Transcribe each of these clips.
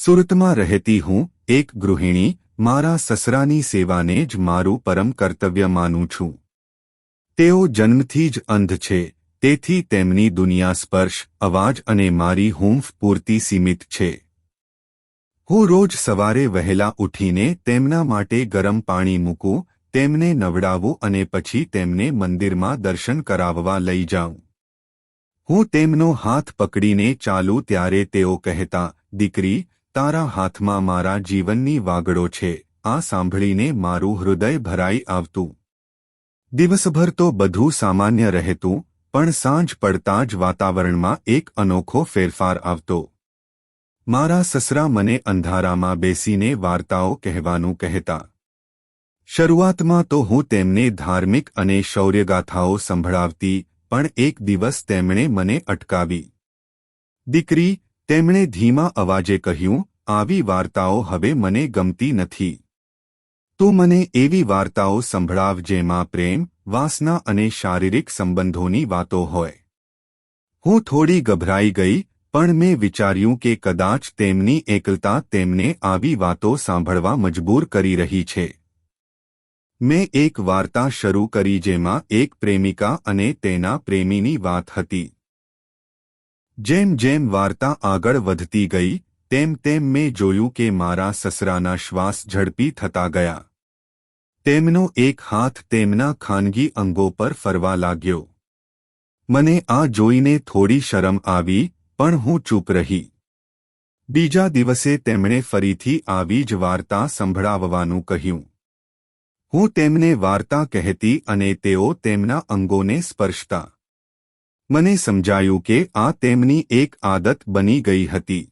સુરતમાં રહેતી હું, એક ગૃહિણી, મારા સસરાની સેવાને જ મારું પરમ કર્તવ્ય માનું છું. તેઓ જન્મથી જ અંધ છે, તેથી તેમની દુનિયા સ્પર્શ, અવાજ અને મારી હૂંફ પૂરતી સીમિત છે. હું રોજ સવારે વહેલા ઉઠીને તેમના માટે ગરમ પાણી મૂકું, તેમને નવડાવું અને પછી તેમને મંદિરમાં દર્શન કરાવવા લઈ જાઉં. હું તેમનો હાથ પકડીને ચાલું ત્યારે તેઓ કહેતા, દીકરી તારા હાથમાં મારા જીવનની વાગડો છે. આ સાંભળીને મારું હૃદય ભરાઈ આવતું. દિવસભર તો બધું સામાન્ય રહેતું, પણ સાંજ પડતા જ વાતાવરણમાં એક અનોખો ફેરફાર આવતો. મારા સસરા મને અંધારામાં બેસીને વાર્તાઓ કહેવાનું કહેતા. શરૂઆતમાં તો હું તેમને ધાર્મિક અને શૌર્યગાથાઓ સંભળાવતી, પણ એક દિવસ તેમણે મને અટકાવી. દીકરી તેમણે ધીમા અવાજે કહ્યું, આવી વાર્તાઓ હવે મને ગમતી નથી. તું મને એવી વાર્તાઓ સંભળાવ જેમાં પ્રેમ, વાસના અને શારીરિક સંબંધોની વાતો હોય. હું થોડી ગભરાઈ ગઈ, પણ મેં વિચાર્યું કે કદાચ તેમની એકલતા તેમને આવી વાતો સાંભળવા મજબૂર કરી રહી છે. મેં એક વાર્તા શરૂ કરી જેમાં એક પ્રેમિકા અને તેના પ્રેમીની વાત હતી. જેમ જેમ વાર્તા આગળ વધતી ગઈ, તેમ તેમ મેં જોયું કે મારા સસરાના શ્વાસ ઝડપી થતા ગયા. તેમનો એક હાથ તેમના ખાનગી અંગો પર ફરવા લાગ્યો. મને આ જોઈને થોડી શરમ આવી, પણ હું ચૂપ રહી. બીજા દિવસે તેમણે ફરીથી આવી જ વાર્તા સંભળાવવાનું કહ્યું. હું તેમને વાર્તા કહેતી અને તેઓ તેમના અંગોને સ્પર્શતા. મને સમજાયું કે આ તેમની એક આદત બની ગઈ હતી.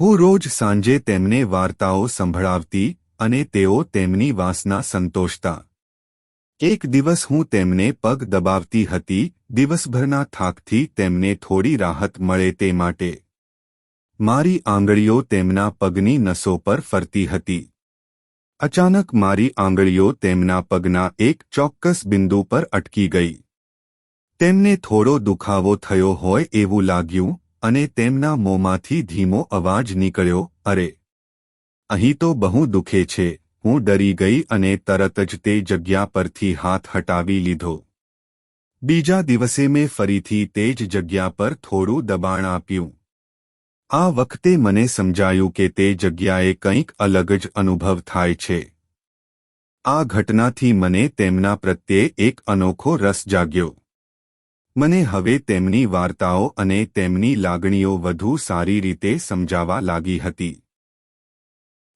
હું રોજ સાંજે તેમને વાર્તાઓ સંભળાવતી અને તેઓ તેમની વાસના સંતોષતા. એક દિવસ હું તેમને પગ દબાવતી હતી, દિવસભરના થાકથી તેમને થોડી રાહત મળે તે માટે. મારી આંગળીઓ તેમના પગની નસો પર ફરતી હતી. અચાનક મારી આંગળીઓ તેમના પગના એક ચોક્કસ બિંદુ પર અટકી ગઈ. તેમને થોડો દુખાવો થયો હોય એવું લાગ્યું, અને તેમના મોંમાંથી ધીમો અવાજ નીકળ્યો, અરે! અહીં તો બહુ દુખે છે, હું ડરી ગઈ અને તરત જ તે જગ્યા પરથી હાથ હટાવી લીધો. બીજા દિવસે મેં ફરીથી તે જ જગ્યા પર થોડું દબાણ આપ્યું. આ વખતે મને સમજાયું કે તે જગ્યાએ કંઈક અલગ જ અનુભવ થાય છે. આ ઘટનાથી મને તેમના પ્રત્યે એક અનોખો રસ જાગ્યો. મને હવે તેમની વાર્તાઓ અને તેમની લાગણીઓ વધુ સારી રીતે સમજાવા લાગી હતી.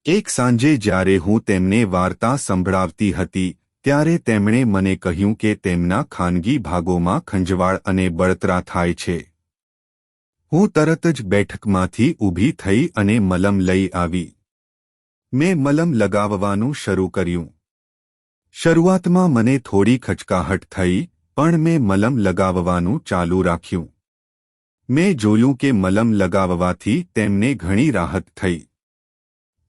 એક સાંજે જ્યારે હું તેમને વાર્તા સંભળાવતી હતી, ત્યારે તેમણે મને કહ્યું કે તેમના ખાનગી ભાગોમાં ખંજવાળ અને બળતરા થાય છે. હું તરત જ બેઠકમાંથી ઊભી થઈ અને મલમ લઈ આવી. મેં મલમ લગાવવાનું શરૂ કર્યું. શરૂઆતમાં મને થોડી ખચકાહટ થઈ પણ મેં મલમ લગાવવાનું ચાલુ રાખ્યું. મેં જોયું કે મલમ લગાવવાથી તેમને ઘણી રાહત થઈ.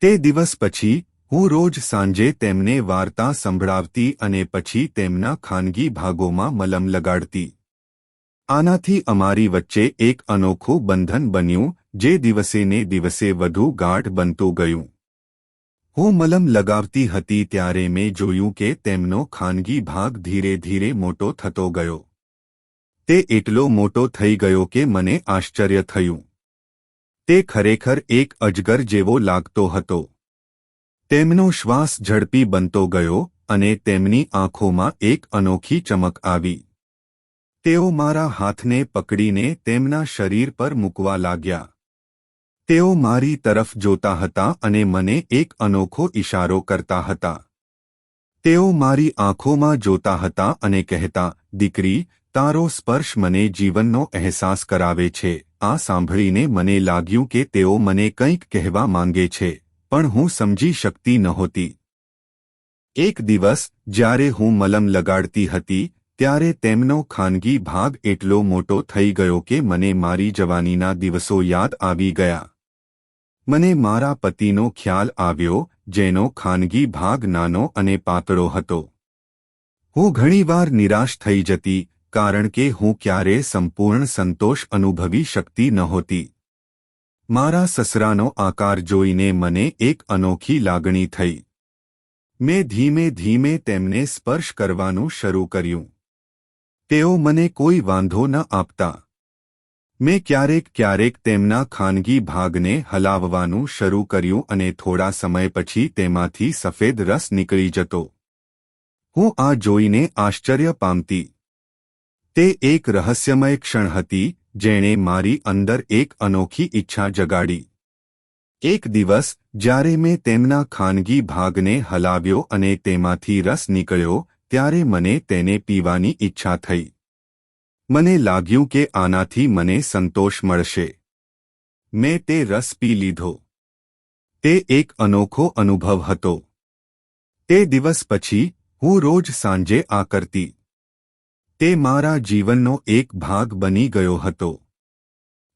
તે દિવસ પછી, હું રોજ સાંજે તેમને વાર્તા સંભળાવતી અને પછી તેમના ખાનગી ભાગોમાં મલમ લગાડતી. આનાથી અમારી વચ્ચે એક અનોખું બંધન બન્યું, જે દિવસેને દિવસે વધુ ગાઢ બનતું ગયું. હું મલમ લગાવતી હતી ત્યારે મેં જોયું કે તેમનો ખાનગી ભાગ ધીરે ધીરે મોટો થતો ગયો. તે એટલો મોટો થઈ ગયો કે મને આશ્ચર્ય થયું. તે ખરેખર એક અજગર જેવો લાગતો હતો. તેમનો શ્વાસ ઝડપી બનતો ગયો અને તેમની આંખોમાં એક અનોખી ચમક આવી. તેઓ મારા હાથને પકડીને તેમના શરીર પર મૂકવા લાગ્યા. તેઓ મારી તરફ જોતા હતા અને મને એક અનોખો ઇશારો કરતા હતા. તેઓ મારી આંખોમાં જોતા હતા અને કહેતા, દીકરી, તારો સ્પર્શ મને જીવનનો અહેસાસ કરાવે છે. આ સાંભળીને મને લાગ્યું કે તેઓ મને કંઈક કહેવા માંગે છે, પણ હું સમજી શકતી નહોતી. એક દિવસ, જ્યારે હું મલમ લગાડતી હતી, ત્યારે તેમનો ખાનગી ભાગ એટલો મોટો થઈ ગયો કે મને મારી જવાનીના દિવસો યાદ આવી ગયા. મને મારા પતિનો ખ્યાલ આવ્યો, જેનો ખાનગી ભાગ નાનો અને પાતળો હતો. હું ઘણીવાર નિરાશ થઈ જતી, કારણ કે હું ક્યારે સંપૂર્ણ સંતોષ અનુભવી શકતી નહોતી. મારા સસરાનો આકાર જોઈને મને એક અનોખી લાગણી થઈ. મેં ધીમે ધીમે તેમને સ્પર્શ કરવાનું શરૂ કર્યું. તેઓ મને કોઈ વાંધો ન આપતા. મેં ક્યારેક ક્યારેક તેમના ખાનગી ભાગને હલાવવાનું શરૂ કર્યું અને થોડા સમય પછી તેમાંથી સફેદ રસ નીકળી જતો. હું આ જોઈને આશ્ચર્ય પામતી. તે એક રહસ્યમય ક્ષણ હતી, જેણે મારી અંદર એક અનોખી ઈચ્છા જગાડી. એક દિવસ, જ્યારે મેં તેમના ખાનગી ભાગને હલાવ્યો અને તેમાંથી રસ નીકળ્યો, ત્યારે મને તેને પીવાની ઈચ્છા થઈ. મને લાગ્યું કે આનાથી મને સંતોષ મળશે. મેં તે રસ પી લીધો. તે એક અનોખો અનુભવ હતો. તે દિવસ પછી, હું રોજ સાંજે આ કરતી. તે મારા જીવનનો એક ભાગ બની ગયો હતો.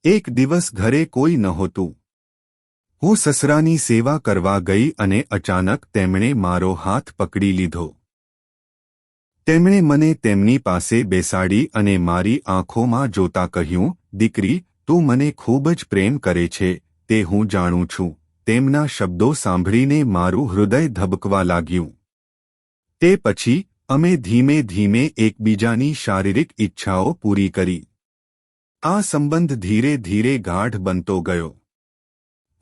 એક દિવસ ઘરે કોઈ નહોતું. હું સસરાની સેવા કરવા ગઈ અને અચાનક તેમણે મારો હાથ પકડી લીધો. તેમણે મને તેમની પાસે બેસાડી અને મારી આંખોમાં જોતા કહ્યું, દીકરી, તું મને ખૂબ જ પ્રેમ કરે છે, તે હું જાણું છું. તેમના શબ્દો સાંભળીને મારું હૃદય ધબકવા લાગ્યું. તે પછી, અમે ધીમે ધીમે એકબીજાની શારીરિક ઈચ્છાઓ પૂરી કરી. આ સંબંધ ધીરે ધીરે ગાઢ બનતો ગયો.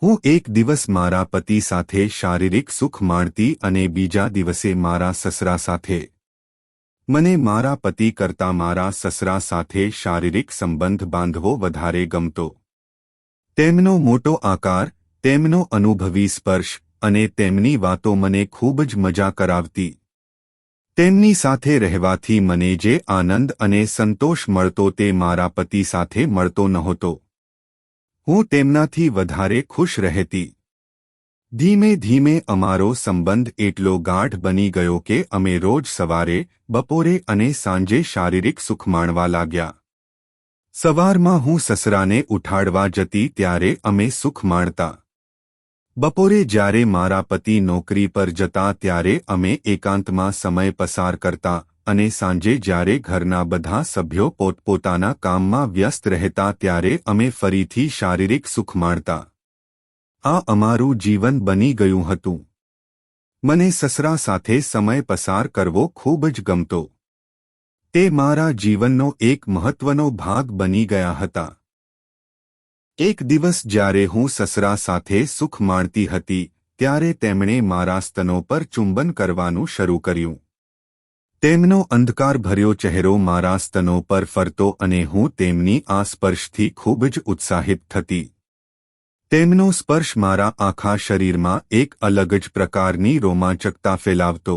હું એક દિવસ મારા પતિ સાથે શારીરિક સુખ માણતી અને બીજા દિવસે મારા સસરા સાથે મને મારા પતિ કરતાં મારા સસરા સાથે શારીરિક સંબંધ બાંધવો વધારે ગમતો. તેમનો મોટો આકાર, તેમનો અનુભવી સ્પર્શ અને તેમની વાતો મને ખૂબ જ મજા કરાવતી. તેમની સાથે રહેવાથી મને જે આનંદ અને સંતોષ મળતો તે મારા પતિ સાથે મળતો નહોતો. હું તેમનાથી વધારે ખુશ રહેતી. ધીમે ધીમે અમારો સંબંધ એટલો ગાઢ બની ગયો કે અમે રોજ સવારે બપોરે અને સાંજે શારીરિક સુખ માણવા લાગ્યા સવારમાં હું સસરાને ઉઠાડવા જતી ત્યારે અમે સુખ માણતા બપોરે જ્યારે મારા પતિ નોકરી પર જતા ત્યારે અમે એકાંતમાં સમય પસાર કરતા અને સાંજે જ્યારે ઘરના બધા સભ્યો પોતપોતાના કામમાં વ્યસ્ત રહેતા ત્યારે અમે ફરીથી શારીરિક સુખ માણતા આ અમારું જીવન બની ગયું હતું. મને સસરા સાથે સમય પસાર કરવો ખૂબ જ ગમતો. તે મારા જીવનનો એક મહત્વનો ભાગ બની ગયા હતા. એક દિવસ જ્યારે હું સસરા સાથે સુખ માણતી હતી, ત્યારે તેમણે મારા સ્તનો પર ચુંબન કરવાનું શરૂ કર્યું. તેમનો અંધકારભર્યો ચહેરો મારા સ્તનો પર ફરતો અને હું તેમની આ સ્પર્શથી ખૂબ જ ઉત્સાહિત થતી. તેમનો સ્પર્શ મારા આખા શરીરમાં એક અલગ જ પ્રકારની રોમાંચકતા ફેલાવતો.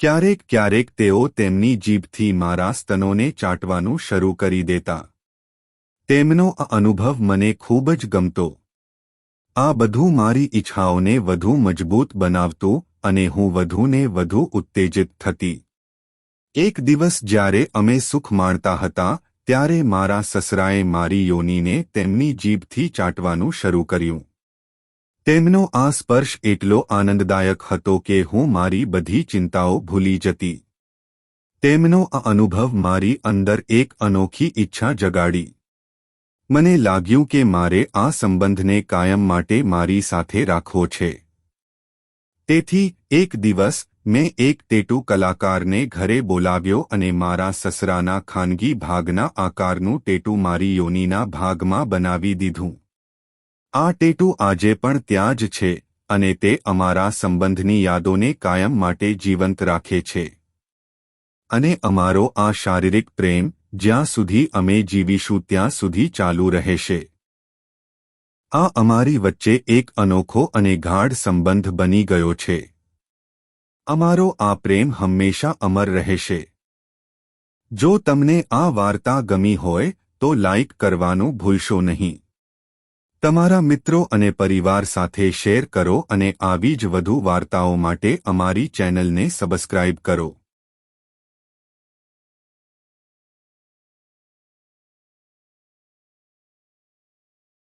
ક્યારેક ક્યારેક તેઓ તેમની જીભથી મારા સ્તનોને ચાટવાનું શરૂ કરી દેતા. તેમનો અનુભવ મને ખૂબ જ ગમતો. આ બધું મારી ઈચ્છાઓને વધુ મજબૂત બનાવતું અને હું વધુને વધુ ઉત્તેજિત થતી. એક દિવસ જ્યારે અમે સુખ માણતા હતા ત્યારે મારા સસરાએ મારી યોનીને તેમની જીભથી ચાટવાનું શરૂ કર્યું. તેમનો આ સ્પર્શ એટલો આનંદદાયક હતો કે હું મારી બધી ચિંતાઓ ભૂલી જતી. તેમનો આ અનુભવ મારી અંદર એક અનોખી ઈચ્છા જગાડી. મને લાગ્યું કે મારે આ સંબંધને કાયમ માટે મારી સાથે રાખવો છે. તેથી, એક દિવસ મેં એક ટેટુ કલાકારને ઘરે બોલાવ્યો અને મારા સસરાના ખાનગી ભાગના આકારનું ટેટુ મારી યોનીના ભાગમાં બનાવી દીધું. આ ટેટુ આજે પણ ત્યાં જ છે, અને તે અમારા સંબંધની યાદોને કાયમ માટે જીવંત રાખે છે. અને અમારો આ શારીરિક પ્રેમ, જ્યાં સુધી અમે જીવીશું ત્યાં સુધી ચાલુ રહેશે. આ અમારી વચ્ચે એક અનોખો અને ગાઢ સંબંધ બની ગયો છે. અમારો આ પ્રેમ હંમેશા અમર રહેશે. જો તમને આ વાર્તા ગમી હોય, તો લાઇક કરવાનું ભૂલશો નહીં. તમારા મિત્રો અને પરિવાર સાથે શેર કરો અને આવી જ વધુ વાર્તાઓ માટે અમારી ચેનલને સબસ્ક્રાઇબ કરો.